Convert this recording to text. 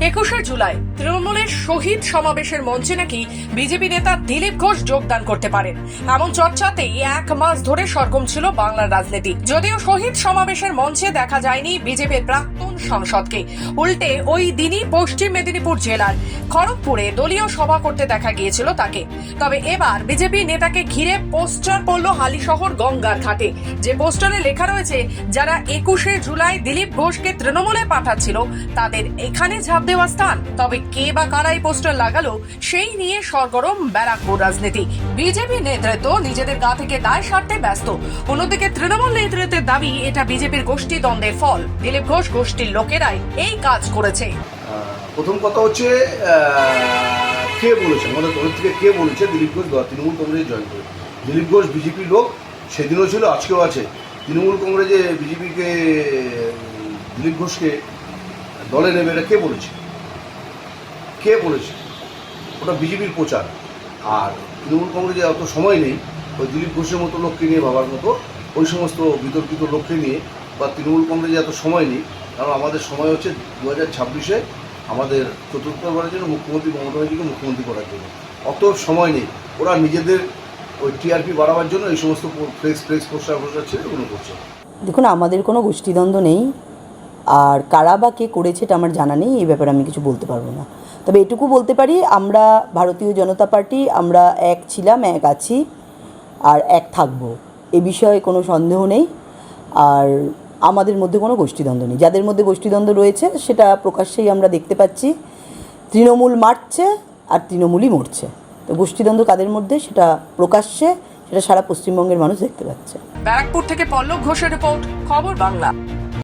একুশে জুলাই তৃণমূলের শহীদ সমাবেশের মঞ্চে নাকি বিজেপি নেতা দিলীপ ঘোষ যোগদান করতে পারেন? এমন চর্চাতেই এক মাস ধরে সরগম ছিল বাংলার রাজনীতি। যদিও শহীদ সমাবেশের মঞ্চে দেখা যায়নি বিজেপির প্রাক্তন সাংসদকে। উল্টে ওই দিনই পশ্চিম মেদিনীপুর জেলার খড়গপুরে দলীয় সভা করতে দেখা গিয়েছিল তাকে। তবে এবার বিজেপি নেতাকে ঘিরে পোস্টার পড়ল হালিশহর গঙ্গার ঘাটে। যে পোস্টারে লেখা রয়েছে, যারা একুশে জুলাই দিলীপ ঘোষকে তৃণমূলে পাঠাচ্ছিল, তাদের এখানে ঝাঁপ দেওয়া স্থান। তবে কে বা কারা এই পোস্টার লাগালো, সেই নিয়ে সরগরম ব্যারাকপুর রাজনীতি। বিজেপি নেতৃত্ব নিজেদের গা থেকে দায় সারতে ব্যস্ত। অন্যদিকে তৃণমূল নেতৃত্বের দাবি, এটা বিজেপির গোষ্ঠী দ্বন্দ্বের ফল। দিলীপ ঘোষ গোষ্ঠীর লোকেরাই এই কাজ করেছে। প্রথম কথা হচ্ছে কে বলেছে? আমাদের তরফ থেকে কে বলেছে? দিলীপ ঘোষ তৃণমূল কংগ্রেস জয়েন করে। দিলীপ ঘোষ বিজেপির লোক, সেদিনও ছিল, আজকেও আছে। তৃণমূল কংগ্রেসে বিজেপিকে দিলীপ ঘোষকে দলে নেবে, এটা কে বলেছে? কে বলেছে? ওটা বিজেপির প্রচার। আর তৃণমূল কংগ্রেসে অত সময় নেই, ওই দিলীপ ঘোষের মতো লোককে নিয়ে ভাবার মতো। ওই সমস্ত বিতর্কিত লোককে নিয়ে বা তৃণমূল কংগ্রেসে এত সময় নেই কারণ আমাদের সময় হচ্ছে দু হাজার ছাব্বিশে আমাদের চতুর্থবারের জন্য মুখ্যমন্ত্রী মমতা ব্যানার্জিকে মুখ্যমন্ত্রী করার জন্য। অত সময় নেই। ওরা নিজেদের ওই টিআরপি বাড়াবার জন্য এই সমস্ত ফ্লেক্স ফ্লেক্স পোস্টার পোস্টার ছেড়ে ওগুলো করছে। দেখুন, আমাদের কোনো গোষ্ঠীদ্বন্দ্ব নেই। আর কারা বা কে করেছে এটা আমার জানা নেই, এই ব্যাপারে আমি কিছু বলতে পারব না। তবে এটুকু বলতে পারি, আমরা ভারতীয় জনতা পার্টি, আমরা এক ছিলাম, এক আছি, আর এক থাকব। এ বিষয়ে কোনো সন্দেহ নেই। আর আমাদের মধ্যে কোনো গোষ্ঠীদ্বন্দ্ব নেই। যাদের মধ্যে গোষ্ঠীদ্বন্দ্ব রয়েছে, সেটা প্রকাশ্যেই আমরা দেখতে পাচ্ছি। তৃণমূল মারছে আর তৃণমূলই মরছে। তো গোষ্ঠীদ্বন্দ্ব কাদের মধ্যে, সেটা প্রকাশ্যে, সেটা সারা পশ্চিমবঙ্গের মানুষ দেখতে পাচ্ছে। ব্যারাকপুর থেকে পল্লব ঘোষের রিপোর্ট, খবর বাংলা।